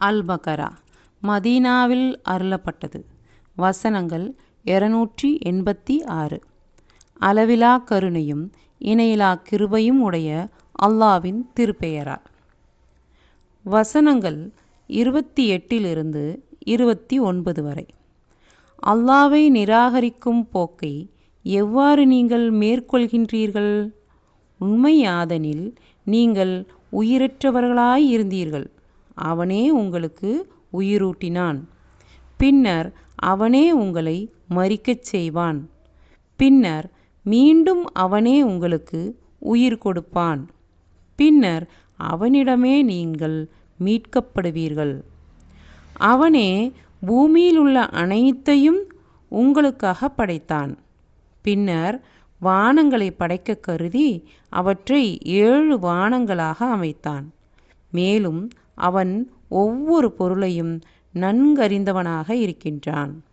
அல் பக்கரா மதீனாவில் அருளப்பட்டது. வசனங்கள் இருநூற்றி எண்பத்தி ஆறு. அளவிலா கருணையும் இணையிலா கிருபையும் உடைய அல்லாவின் திருப்பெயரா வசனங்கள் இருபத்தி எட்டிலிருந்து இருபத்தி ஒன்பது வரை. அல்லாவை நிராகரிக்கும் போக்கை எவ்வாறு நீங்கள் மேற்கொள்கின்றீர்கள்? உண்மையாதனில் நீங்கள் உயிரற்றவர்களாய் இருந்தீர்கள் அவனே உங்களுக்கு உயிரூட்டினான். பின்னர் அவனே உங்களை மறிக்கச் செய்வான். பின்னர் மீண்டும் அவனே உங்களுக்கு உயிர் கொடுப்பான். பின்னர் அவனிடமே நீங்கள் மீட்கப்படுவீர்கள். அவனே பூமியில் உள்ள அனைத்தையும் உங்களுக்காக படைத்தான். பின்னர் வானங்களை படைக்க கருதி அவற்றை ஏழு வானங்களாக அமைத்தான். மேலும் அவன் ஒவ்வொரு பொருளையும் நன்கறிந்தவனாக இருக்கின்றான்.